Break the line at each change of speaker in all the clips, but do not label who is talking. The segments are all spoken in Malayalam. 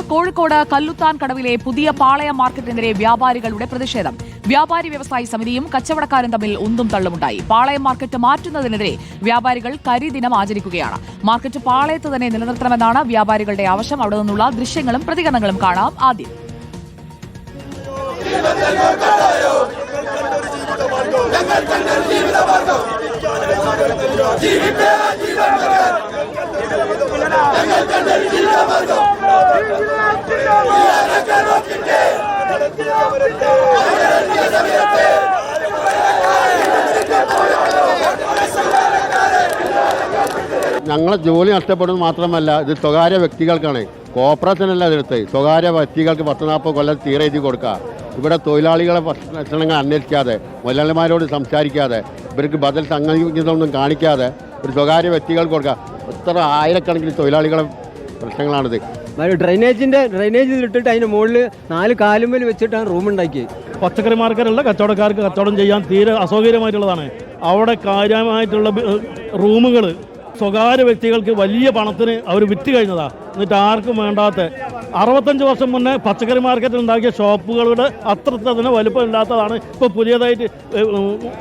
കോഴിക്കോട് കല്ലുത്താൻ കടവിലെ പുതിയ പാളയ മാർക്കറ്റിനെതിരെ വ്യാപാരികളുടെ പ്രതിഷേധം. വ്യാപാരി വ്യവസായി സമിതിയും കച്ചവടക്കാരും തമ്മിൽ ഉന്തും തള്ളുമുണ്ടായി. പാളയം മാർക്കറ്റ് മാറ്റുന്നതിനെതിരെ വ്യാപാരികൾ കരിദിനം ആചരിക്കുകയാണ്. മാർക്കറ്റ് പാളയത്ത് തന്നെ നിലനിർത്തണമെന്നാണ് വ്യാപാരികളുടെ ആവശ്യം. അവിടെ നിന്നുള്ള ദൃശ്യങ്ങളും പ്രതികരണങ്ങളും കാണാം ആദ്യം.
ഞങ്ങളെ ജോലി നഷ്ടപ്പെടുന്നത് മാത്രമല്ല ഇത് സ്വകാര്യ വ്യക്തികൾക്കാണ്. കോർപ്പറേഷനല്ല ഇതെടുത്ത് സ്വകാര്യ വ്യക്തികൾക്ക് പത്ത് നാൽപ്പത് കൊല്ലം തീരെ എഴുതി കൊടുക്കുക. ഇവിടെ തൊഴിലാളികളെ പ്രശ്നങ്ങൾ അന്വേഷിക്കാതെ മുതലാളിമാരോട് സംസാരിക്കാതെ ഇവർക്ക് ബദൽ സംഘടിക്കുന്നതൊന്നും കാണിക്കാതെ ഒരു സ്വകാര്യ വ്യക്തികൾക്ക് കൊടുക്കുക. എത്ര ആയിരക്കണക്കിന് തൊഴിലാളികളെ പ്രശ്നങ്ങളാണിത്.
മറ്റേ ഡ്രൈനേജിന്റെ ഡ്രൈനേജ് ഇട്ടിട്ട് അതിന്റെ മുകളിൽ നാല് കാലുമ്മൽ വെച്ചിട്ടാണ് റൂം ഉണ്ടാക്കിയത്.
പച്ചക്കറി മാർക്കറ്റുള്ള കച്ചവടക്കാർക്ക് കച്ചവടം ചെയ്യാൻ തീരെ അസൗകര്യമായിട്ടുള്ളതാണ്. അവിടെ കാര്യമായിട്ടുള്ള റൂമുകൾ സ്വകാര്യ വ്യക്തികൾക്ക് വലിയ പണത്തിന് അവർ വിറ്റ് കഴിഞ്ഞതാ. എന്നിട്ട് ആർക്കും വേണ്ടാത്ത. അറുപത്തഞ്ച് വർഷം മുന്നേ പച്ചക്കറി മാർക്കറ്റിൽ ഉണ്ടാക്കിയ ഷോപ്പുകളുടെ അത്ര തന്നെ വലുപ്പമില്ലാത്തതാണ് ഇപ്പോൾ പുതിയതായിട്ട്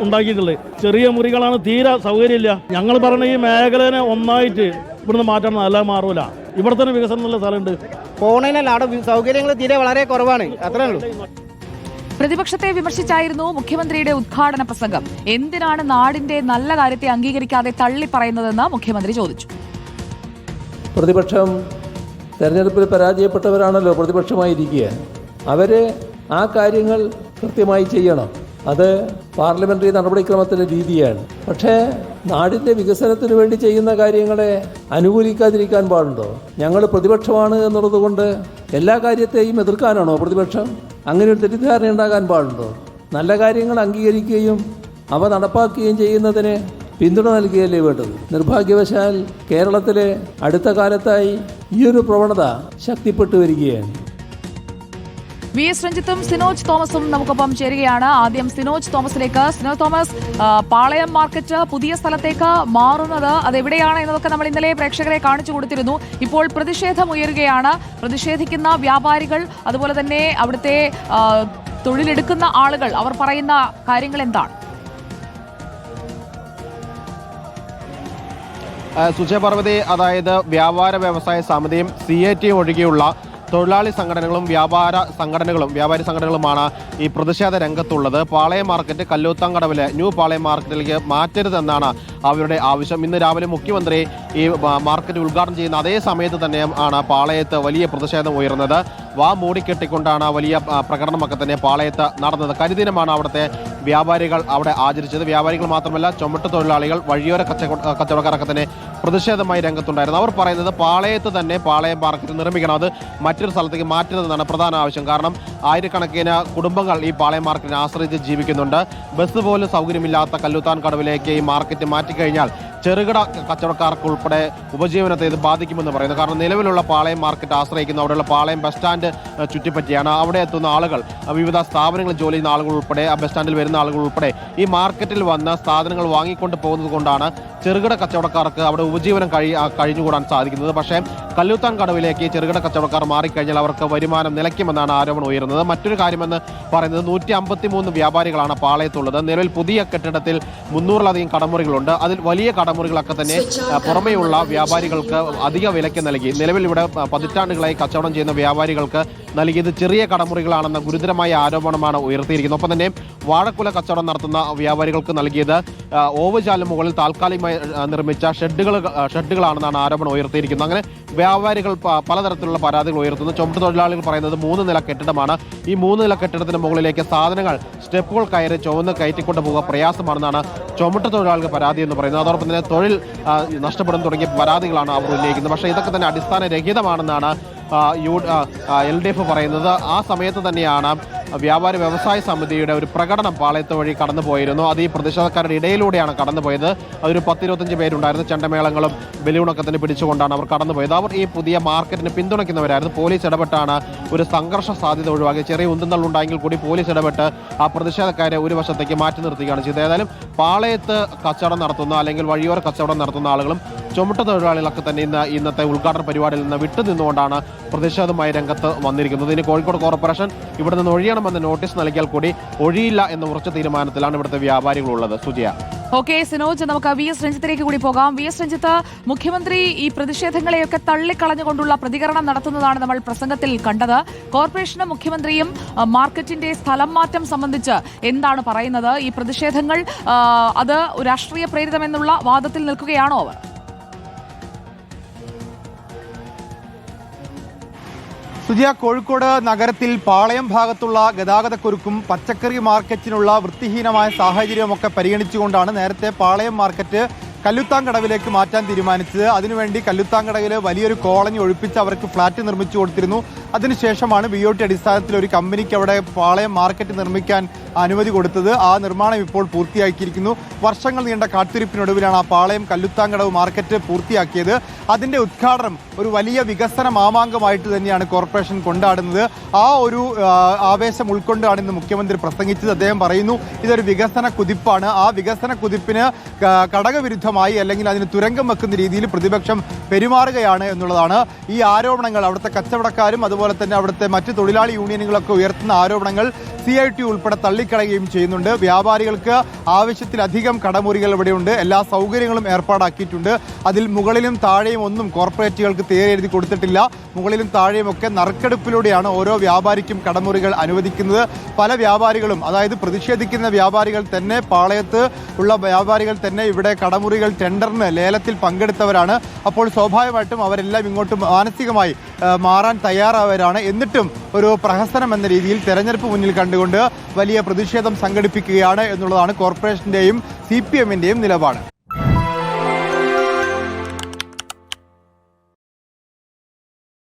ഉണ്ടാക്കിയിട്ടുള്ളത്. ചെറിയ മുറികളാണ് തീരെ സൗകര്യമില്ല. ഞങ്ങൾ പറഞ്ഞ ഈ മേഖലനെ ഒന്നായിട്ട് ഇവിടുന്ന് മാറ്റണം നല്ല മാറൂല. ഇവിടെ തന്നെ വികസനം എന്നുള്ള സ്ഥലമുണ്ട്.
പോണേനല്ല അവിടെ സൗകര്യങ്ങൾ തീരെ വളരെ കുറവാണ്. അത്രേ ഉള്ളൂ.
പ്രതിപക്ഷത്തെ വിമർശിച്ചായിരുന്നു മുഖ്യമന്ത്രിയുടെ ഉദ്ഘാടന പ്രസംഗം. എന്തിനാണ് നാടിന്റെ നല്ല കാര്യത്തെ അംഗീകരിക്കാതെ തള്ളിപ്പറയുന്നതെന്ന് മുഖ്യമന്ത്രി ചോദിച്ചു.
പ്രതിപക്ഷം തെരഞ്ഞെടുപ്പിൽ പരാജയപ്പെട്ടവരാണല്ലോ പ്രതിപക്ഷമായിരിക്കുക. അവർ ആ കാര്യങ്ങൾ കൃത്യമായി ചെയ്യണം. അത് പാർലമെന്ററി നടപടിക്രമത്തിന്റെ രീതിയാണ്. പക്ഷേ നാടിന്റെ വികസനത്തിന് വേണ്ടി ചെയ്യുന്ന കാര്യങ്ങളെ അനുകൂലിക്കാതിരിക്കാൻ പാടുണ്ടോ? ഞങ്ങൾ പ്രതിപക്ഷമാണ് എന്നുള്ളതുകൊണ്ട് എല്ലാ കാര്യത്തെയും എതിർക്കാനാണോ പ്രതിപക്ഷം? അങ്ങനെ ഒരു തെറ്റിദ്ധാരണ ഉണ്ടാകാൻ പാടുണ്ടോ? നല്ല കാര്യങ്ങൾ അംഗീകരിക്കുകയും അവ നടപ്പാക്കുകയും ചെയ്യുന്നതിന് പിന്തുണ നൽകിയല്ലേ വേണ്ടത്? നിർഭാഗ്യവശാൽ കേരളത്തിലെ അടുത്ത കാലത്തായി ഈ ഒരു പ്രവണത ശക്തിപ്പെട്ടു വരികയാണ്.
വി എസ് രഞ്ജിത്തും സിനോജ് തോമസും നമുക്കൊപ്പം ചേരുകയാണ്. ആദ്യം സിനോജ് തോമസിലേക്ക്. സിനോജ് തോമസ് പാളയം മാർക്കറ്റ് പുതിയ സ്ഥലത്തേക്ക് മാറുന്നത് അതെവിടെയാണ് എന്നതൊക്കെ നമ്മൾ ഇന്നലെ പ്രേക്ഷകരെ കാണിച്ചു കൊടുത്തിരുന്നു. ഇപ്പോൾ പ്രതിഷേധം ഉയരുകയാണ്. പ്രതിഷേധിക്കുന്ന വ്യാപാരികൾ അതുപോലെ തന്നെ അവിടുത്തെ തൊഴിലെടുക്കുന്ന ആളുകൾ അവർ പറയുന്ന കാര്യങ്ങൾ എന്താണ്?
സുജയ പർവതി അതായത് വ്യാപാര വ്യവസായ സമിതിയും സി എ ടിയും ഒഴികെയുള്ള തൊഴിലാളി സംഘടനകളും വ്യാപാര സംഘടനകളും വ്യാപാരി സംഘടനകളുമാണ് ഈ പ്രതിഷേധ രംഗത്തുള്ളത്. പാളയം മാർക്കറ്റ് കല്ലൂത്താങ്കടവിലെ ന്യൂ പാളയം മാർക്കറ്റിലേക്ക് മാറ്റരുതെന്നാണ് അവരുടെ ആവശ്യം. ഇന്ന് രാവിലെ മുഖ്യമന്ത്രി ഈ മാർക്കറ്റ് ഉദ്ഘാടനം ചെയ്യുന്ന അതേ സമയത്ത് തന്നെ ആണ് പാളയത്ത് വലിയ പ്രതിഷേധം ഉയർന്നത്. വാ മൂടിക്കെട്ടിക്കൊണ്ടാണ് വലിയ പ്രകടനമൊക്കെ തന്നെ പാളയത്ത് നടന്നത്. കരിദിനമാണ് അവിടുത്തെ വ്യാപാരികൾ അവിടെ ആചരിച്ചത്. വ്യാപാരികൾ മാത്രമല്ല ചുമട്ട് തൊഴിലാളികൾ വഴിയോര കച്ചവട കച്ചവടക്കാരൊക്കെ തന്നെ പ്രതിഷേധമായി രംഗത്തുണ്ടായിരുന്നു. അവർ പറയുന്നത് പാളയത്ത് തന്നെ പാളയം മാർക്കറ്റ് നിർമ്മിക്കണം. അത് മറ്റൊരു സ്ഥലത്തേക്ക് മാറ്റരുതെന്നാണ് പ്രധാന ആവശ്യം. കാരണം ആയിരക്കണക്കിന് കുടുംബങ്ങൾ ഈ പാളയം മാർക്കറ്റിനെ ആശ്രയിച്ച് ജീവിക്കുന്നുണ്ട്. ബസ് പോലും സൗകര്യമില്ലാത്ത കല്ലുത്താൻ കടവിലേക്ക് ഈ മാർക്കറ്റ് മാറ്റിക്കഴിഞ്ഞാൽ ചെറുകിട കച്ചവടക്കാർക്ക് ഉൾപ്പെടെ ഉപജീവനത്തെ ഇത് ബാധിക്കുമെന്ന് പറയുന്നു. കാരണം നിലവിലുള്ള പാളയം മാർക്കറ്റ് ആശ്രയിക്കുന്ന അവിടെയുള്ള പാളയം ബസ് സ്റ്റാൻഡ് ചുറ്റിപ്പറ്റിയാണ്. അവിടെ എത്തുന്ന ആളുകൾ വിവിധ സ്ഥാപനങ്ങളിൽ ജോലി ചെയ്യുന്ന ആളുകൾ ഉൾപ്പെടെ ആ ബസ് സ്റ്റാൻഡിൽ വരുന്ന ആളുകൾ ഉൾപ്പെടെ ഈ മാർക്കറ്റിൽ വന്ന സാധനങ്ങൾ വാങ്ങിക്കൊണ്ട് പോകുന്നത് കൊണ്ടാണ് ചെറുകിട കച്ചവടക്കാർക്ക് അവിടെ ഉപജീവനം കഴി കഴിഞ്ഞുകൂടാൻ സാധിക്കുന്നത്. പക്ഷേ കല്ലൂത്താൻ കടവിലേക്ക് ചെറുകിട കച്ചവടക്കാർ മാറിക്കഴിഞ്ഞാൽ അവർക്ക് വരുമാനം നിലയ്ക്കുമെന്നാണ് ആരോപണം ഉയരുന്നത്. മറ്റൊരു കാര്യമെന്ന് പറയുന്നത് നൂറ്റി അമ്പത്തി മൂന്ന് വ്യാപാരികളാണ് പാളയത്തുള്ളത്. നിലവിൽ പുതിയ കെട്ടിടത്തിൽ മുന്നൂറിലധികം കടമുറികളുണ്ട്. അതിൽ വലിയ കടമുറികളൊക്കെ തന്നെ പുറമെയുള്ള വ്യാപാരികൾക്ക് അധിക വിലയ്ക്ക് നൽകി. നിലവിൽ ഇവിടെ പതിറ്റാണ്ടുകളായി കച്ചവടം ചെയ്യുന്ന വ്യാപാരികൾക്ക് നൽകിയത് ചെറിയ കടമുറികളാണെന്ന ഗുരുതരമായ ആരോപണമാണ് ഉയർത്തിയിരിക്കുന്നത്. ഒപ്പം തന്നെ വാഴക്കുല കച്ചവടം നടത്തുന്ന വ്യാപാരികൾക്ക് നൽകിയത് ഓവുചാലിന് മുകളിൽ താൽക്കാലികമായി നിർമ്മിച്ച ഷെഡുകൾ ഷെഡുകളാണെന്നാണ് ആരോപണം ഉയർത്തിയിരിക്കുന്നത്. അങ്ങനെ വ്യാപാരികൾ പലതരത്തിലുള്ള പരാതികൾ ഉയർത്തുന്നു. ചുമട്ട് തൊഴിലാളികൾ പറയുന്നത് മൂന്ന് നില കെട്ടിടമാണ്. ഈ മൂന്ന് നില കെട്ടിടത്തിന് മുകളിലേക്ക് സാധനങ്ങൾ സ്റ്റെപ്പുകൾ കയറി ചുവന്ന് കയറ്റിക്കൊണ്ട് പോകുക പ്രയാസമാണെന്നാണ് ചുമട്ട് തൊഴിലാളികൾ പരാതി എന്ന് പറയുന്നത്. അതോടൊപ്പം തന്നെ തൊഴിൽ നഷ്ടപ്പെടുന്നു നഷ്ടപ്പെടും തുടങ്ങിയ പരാതികളാണ് അവർ ഉന്നയിക്കുന്നത്. പക്ഷേ ഇതൊക്കെ തന്നെ അടിസ്ഥാനരഹിതമാണെന്നാണ് എൽ ഡി എഫ് പറയുന്നത് ആ സമയത്ത് തന്നെയാണ് വ്യാപാര വ്യവസായ സമിതിയുടെ ഒരു പ്രകടനം പാളയത്ത് വഴി കടന്നു പോയിരുന്നു. അത് ഈ പ്രതിഷേധക്കാരുടെ ഇടയിലൂടെയാണ് കടന്നു പോയത്. അതൊരു പത്തിരുപത്തഞ്ച് പേരുണ്ടായിരുന്നു. ചെണ്ടമേളങ്ങളും ബലൂണൊക്കെ തന്നെ പിടിച്ചുകൊണ്ടാണ് അവർ കടന്നു പോയത്. അവർ ഈ പുതിയ മാർക്കറ്റിന് പിന്തുണയ്ക്കുന്നവരായിരുന്നു. പോലീസ് ഇടപെട്ടാണ് ഒരു സംഘർഷ സാധ്യത ഒഴിവാക്കി ചെറിയ ഉന്തുന്നൽ ഉണ്ടായെങ്കിൽ കൂടി പോലീസ് ഇടപെട്ട് ആ പ്രതിഷേധക്കാരെ ഒരു വശത്തേക്ക് മാറ്റി നിർത്തുകയാണ് ചെയ്തത്. ഏതായാലും പാളയത്ത് കച്ചവടം നടത്തുന്ന അല്ലെങ്കിൽ വഴിയോര കച്ചവടം നടത്തുന്ന ആളുകളും ചുമട്ട് തൊഴിലാളികളൊക്കെ തന്നെ ഇന്ന് ഇന്നത്തെ ഉദ്ഘാടന പരിപാടിയിൽ നിന്ന് വിട്ടുനിന്നുകൊണ്ടാണ് പ്രതിഷേധമായി രംഗത്ത് വന്നിരിക്കുന്നത്. ഇനി കോഴിക്കോട് കോർപ്പറേഷൻ ഇവിടെ നിന്ന് ഒഴിയണമെന്ന് നോട്ടീസ് നൽകിയാൽ കൂടി ഒഴിയില്ല എന്ന ഉറച്ച തീരുമാനത്തിലാണ് ഇവിടുത്തെ വ്യാപാരികളുള്ളത്. സുജയ.
ഓക്കെ സിനോജ് നമുക്ക് വി എസ് രഞ്ജിത്തിലേക്ക് കൂടി പോകാം. വി എസ് രഞ്ജിത്ത് മുഖ്യമന്ത്രി ഈ പ്രതിഷേധങ്ങളെയൊക്കെ തള്ളിക്കളഞ്ഞുകൊണ്ടുള്ള പ്രതികരണം നടത്തുന്നതാണ് നമ്മൾ പ്രസംഗത്തിൽ കണ്ടത്. കോർപ്പറേഷനും മുഖ്യമന്ത്രിയും മാർക്കറ്റിന്റെ സ്ഥലം മാറ്റം സംബന്ധിച്ച് എന്താണ് പറയുന്നത്? ഈ പ്രതിഷേധങ്ങൾ അത് രാഷ്ട്രീയ പ്രേരിതമെന്നുള്ള വാദത്തിൽ നിൽക്കുകയാണോ അവർ?
സുജിയ കോഴിക്കോട് നഗരത്തിൽ പാളയം ഭാഗത്തുള്ള ഗതാഗതക്കുരുക്കും പച്ചക്കറി മാർക്കറ്റിനുള്ള വൃത്തിഹീനമായ സാഹചര്യവുമൊക്കെ പരിഗണിച്ചുകൊണ്ടാണ് നേരത്തെ പാളയം മാർക്കറ്റ് കല്ലുത്താങ്കടവിലേക്ക് മാറ്റാൻ തീരുമാനിച്ചത്. അതിനുവേണ്ടി കല്ലുത്താങ്കടവിൽ വലിയൊരു കോളനി ഒഴിപ്പിച്ച് അവർക്ക് ഫ്ളാറ്റ് നിർമ്മിച്ചു കൊടുത്തിരുന്നു. അതിനുശേഷമാണ് ബി ഒ ടി അടിസ്ഥാനത്തിൽ ഒരു കമ്പനിക്ക് അവിടെ പാളയം മാർക്കറ്റ് നിർമ്മിക്കാൻ അനുമതി കൊടുത്തത്. ആ നിർമ്മാണം ഇപ്പോൾ പൂർത്തിയാക്കിയിരിക്കുന്നു. വർഷങ്ങൾ നീണ്ട കാത്തിരിപ്പിനൊടുവിലാണ് ആ പാളയം കല്ലുത്താങ്കടവ് മാർക്കറ്റ് പൂർത്തിയാക്കിയത്. അതിന്റെ ഉദ്ഘാടനം ഒരു വലിയ വികസന മാമാങ്കമായിട്ട് തന്നെയാണ് കോർപ്പറേഷൻ കൊണ്ടാടുന്നത്. ആ ഒരു ആവേശം ഉൾക്കൊണ്ടാണ് ഇന്ന് മുഖ്യമന്ത്രി പ്രസംഗിച്ചത്. അദ്ദേഹം പറയുന്നു ഇതൊരു വികസന കുതിപ്പാണ്. ആ വികസന കുതിപ്പിന് ക- ഘടകവിരുദ്ധമായി അല്ലെങ്കിൽ അതിന് തുരങ്കം വെക്കുന്ന രീതിയിൽ പ്രതിപക്ഷം പെരുമാറുകയാണ് എന്നുള്ളതാണ് ഈ ആരോപണങ്ങൾ അവിടുത്തെ കച്ചവടക്കാരും അതുപോലെ തന്നെ അവിടുത്തെ മറ്റ് തൊഴിലാളി യൂണിയനുകളൊക്കെ ഉയർത്തുന്ന ആരോപണങ്ങൾ സി ഐ ടി ഉൾപ്പെടെ തള്ളിക്കളയുകയും ചെയ്യുന്നുണ്ട്. വ്യാപാരികൾക്ക് ആവശ്യത്തിലധികം കടമുറികൾ ഇവിടെയുണ്ട്. എല്ലാ സൗകര്യങ്ങളും ഏർപ്പാടാക്കിയിട്ടുണ്ട്. അതിൽ മുകളിലും താഴെയും ഒന്നും കോർപ്പറേറ്റുകൾക്ക് എഴുതി കൊടുത്തിട്ടില്ല. മുകളിലും താഴെയും ഒക്കെ നറുക്കെടുപ്പിലൂടെയാണ് ഓരോ വ്യാപാരിക്കും കടമുറികൾ അനുവദിക്കുന്നത്. പല വ്യാപാരികളും അതായത് പ്രതിഷേധിക്കുന്ന വ്യാപാരികൾ തന്നെ പാളയത്ത് ഉള്ള വ്യാപാരികൾ തന്നെ ഇവിടെ കടമുറികൾ ടെൻഡറിന് ലേലത്തിൽ പങ്കെടുത്തവരാണ്. അപ്പോൾ സ്വാഭാവികമായിട്ടും അവരെല്ലാം ഇങ്ങോട്ട് മാനസികമായി മാറാൻ തയ്യാറായവരാണ്. എന്നിട്ടും ഒരു പ്രഹസനം എന്ന രീതിയിൽ തെരഞ്ഞെടുപ്പ് മുന്നിൽ കണ്ടുകൊണ്ട് വലിയ പ്രതിഷേധം സംഘടിപ്പിക്കുകയാണ് എന്നുള്ളതാണ് കോർപ്പറേഷന്റെയും സി പി നിലപാട്.